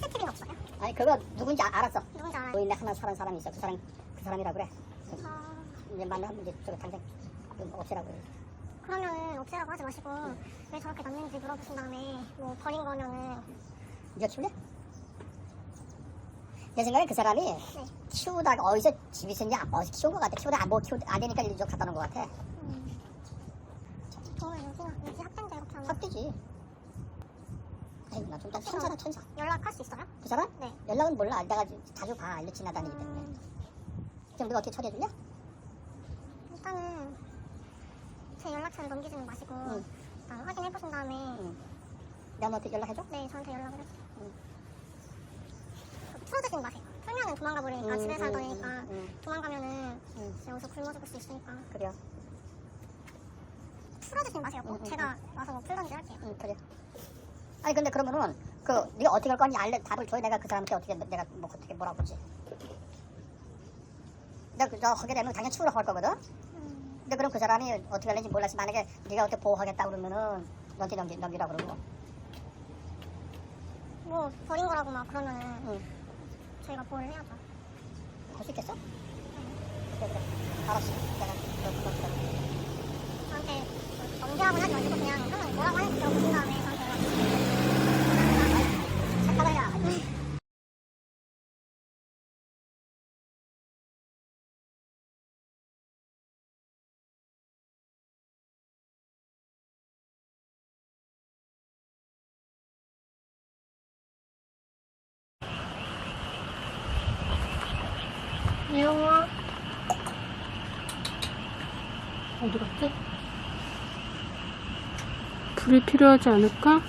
CCTV는 없어요? 아니 그거 누군지 아- 알았어. 누군지 알아요? 노인네 하나 사는 사람이 있어. 그 사람 그 사람이라 그래. 아, 이제 만나면 이제 저거 당장 좀 없애라고 그래. 그러면은 없애라고 하지 마시고 왜 저렇게 놨는지 물어보신 다음에 뭐 버린 거면은 네가 키울래? 내 생각에 그 사람이 네. 키우다가 어디서 집이 있었냐 어디서 키운 것 같아. 키우다가 뭐 키우 안 되니까 일로 갖다 놓은 것 같아. 음. 정말 여기가 여기 학대인데 이렇게 하면 학대지. 아이 나좀 천사다 천사. 연락할 수 있어요? 그 사람? 네. 연락은 몰라. 내가 자주 봐. 일로 지나다니기 때문에. 음, 그럼 네가 어떻게 처리해 줄래? 일단은 제 연락처를 넘기지는 마시고 응. 일단 확인해 보신 다음에 응. 내가 너한테 연락해줘? 네 저한테 연락을 해주세요. 응. 풀어주진 마세요. 풀면은 도망가 버리니까 응, 집에 응, 살더니까 응, 응. 도망가면은 응. 진짜 여기서 굶어 죽을 수 있으니까 그래요. 풀어주진 마세요. 꼭 응, 응, 제가 와서 뭐 풀던지 할게요. 응, 그래. 아니 근데 그러면은 그 네가 어떻게 할 거니 알려 답을 줘야 내가 그 사람한테 어떻게 내가 뭐 어떻게 뭐라고 그러지. 내가 그저 하게 되면 당연히 치우라고 할 거거든. 음, 근데 그럼 그 사람이 어떻게 할는지 몰라서 만약에 네가 어떻게 보호하겠다 그러면은 너한테 넘기, 넘기라 그러고. 뭐 버린 거라고 막 그러면은 응. 저희가 보호를 해야죠. 할 수 있겠어? 그래 그래. 알았어. 내가 너 그거 기다려. 저한테 뭐 넘기라고 하지 마시고 그냥 한번 뭐라고 하는지 들어보신 다음에 저한테 연락 주세요. 이영아 어디 갔지? 불이 필요하지 않을까?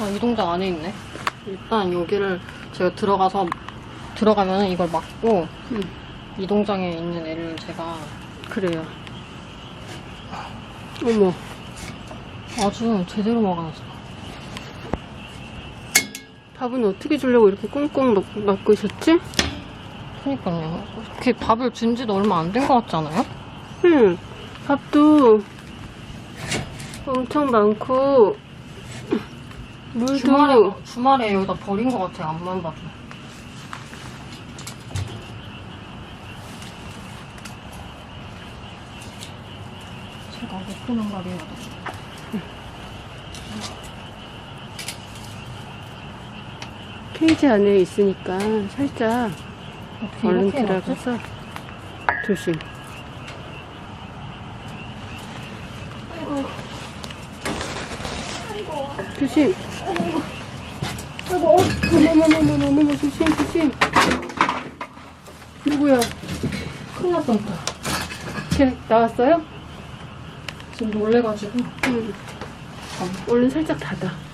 아, 이동장 안에 있네. 일단 여기를 제가 들어가서 들어가면 이걸 막고 응. 이동장에 있는 애를 제가 그래요. 어머, 아주 제대로 막아놨어. 밥은 어떻게 주려고 이렇게 꽁꽁 넣- 있었지? 그니까요. 이렇게 밥을 준 지도 얼마 안 된 것 같지 않아요? 응, 밥도 엄청 많고, 물도, 주말에, 주말에 여기다 버린 것 같아요. 앞만 봐도. 제가 못 보는 말이에요. 케이지 안에 있으니까 살짝 얼른? 들어가서 조심. 조심. 어머머머머머머 조심 조심. 누구야? 큰일 났다. 걔 나왔어요? 지금 놀래가지고. 응. 얼른 살짝 닫아.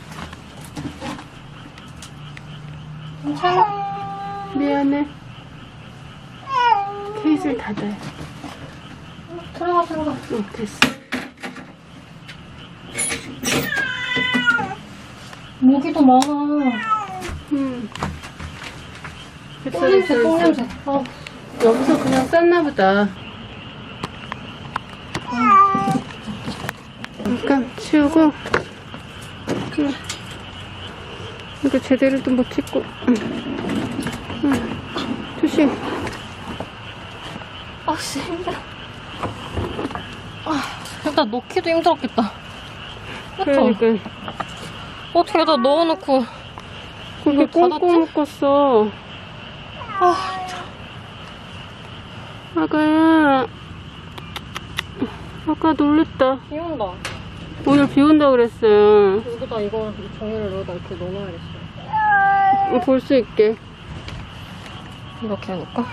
괜찮아. 미안해. 케이스를 닫아요. 들어가, 들어가. 응, 됐어. 모기도 많아. 응. 똥냄새, 똥냄새. 됐어. 어, 여기서 그냥 쌌나 보다. 잠깐 치우고. 응. 이거 제대로 도 못 찍고. 응. 응. 조심. 아, 씨, 힘들어. 아, 일단 넣기도 힘들었겠다. 그쵸? 그러니까 어떻게 여기다 넣어놓고. 거기 이거 닫았지? 꽁꽁 묶었어. 아, 아가야. 아까 놀랬다. 비 온다. 오늘 비 온다 그랬어요. 여기다 이거 이 종이를 여기다 이렇게 넣어놔야겠어. 볼 수 있게. 이렇게 해놓을까?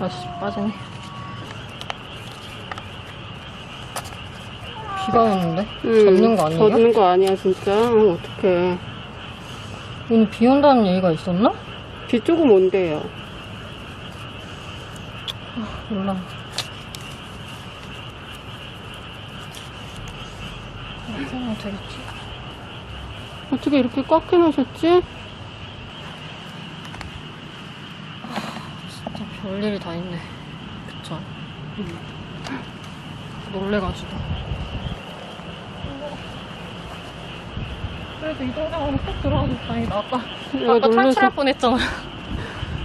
아씨, 빠지네. 비가 오는데? 응, 젖는 거 아니에요? 젖는 거 아니야, 진짜. 어, 어떡해. 오늘 비 온다는 얘기가 있었나? 비 조금 온대요. 몰라. 상상 못하겠지. 어떻게 이렇게 깎여 놓으셨지? 아, 진짜 별일이 다 있네. 그쵸? 응. 놀래가지고. 그래도 이동장으로 딱 들어가서 다행이다. 아빠, 아빠 탈출할 뻔했잖아.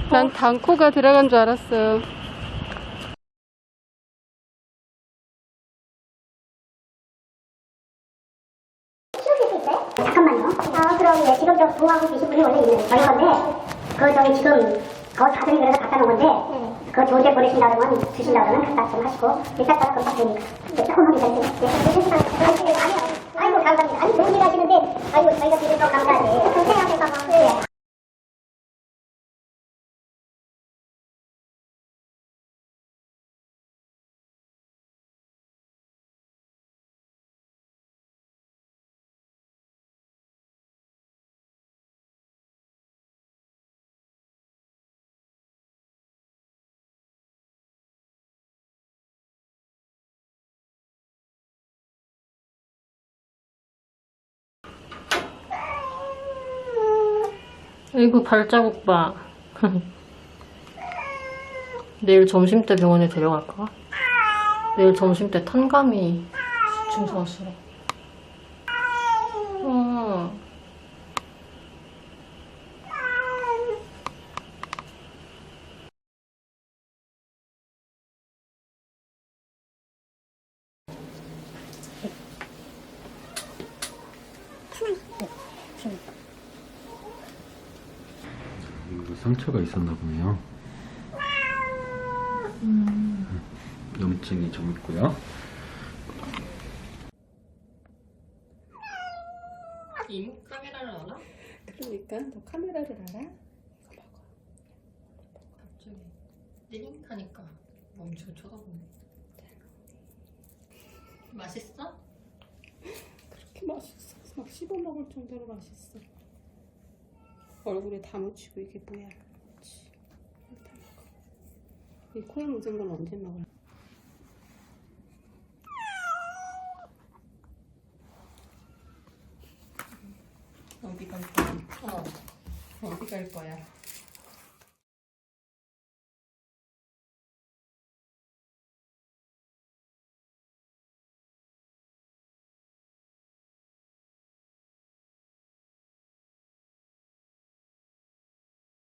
난 단코가 들어간 줄 알았어. 잠깐만요. 아, 그럼 예, 지금 저 보호하고 계신 분이 원래 있는 저희 건데, 그 저희 지금 거 사정이 그래서 갖다 놓은 건데, 그 조제 보내신다 그러면 주신다 그러면 갖다 좀 하시고, 일단 따라 금방 되니까. 네, 조금만 기다리세요. 네, 네, 네, 아이고, 발자국 봐. 내일 점심 때 병원에 데려갈까? 내일 점심 때 탄감이 증상수래. 어. 이거 상처가 있었나 보네요. 염증이 좀 있고요. 임? 카메라를 알아? 그러니까 너 카메라를 알아? 갑자기 띵 하니까 멈추고 쳐다보네. 맛있어? 그렇게 맛있어. 막 씹어 먹을 정도로 맛있어. 얼굴에 다 묻히고 이게 뭐야? 이 코에 묻은 건 언제 먹을? 어디 갈 거야? 어. 어디 갈 거야?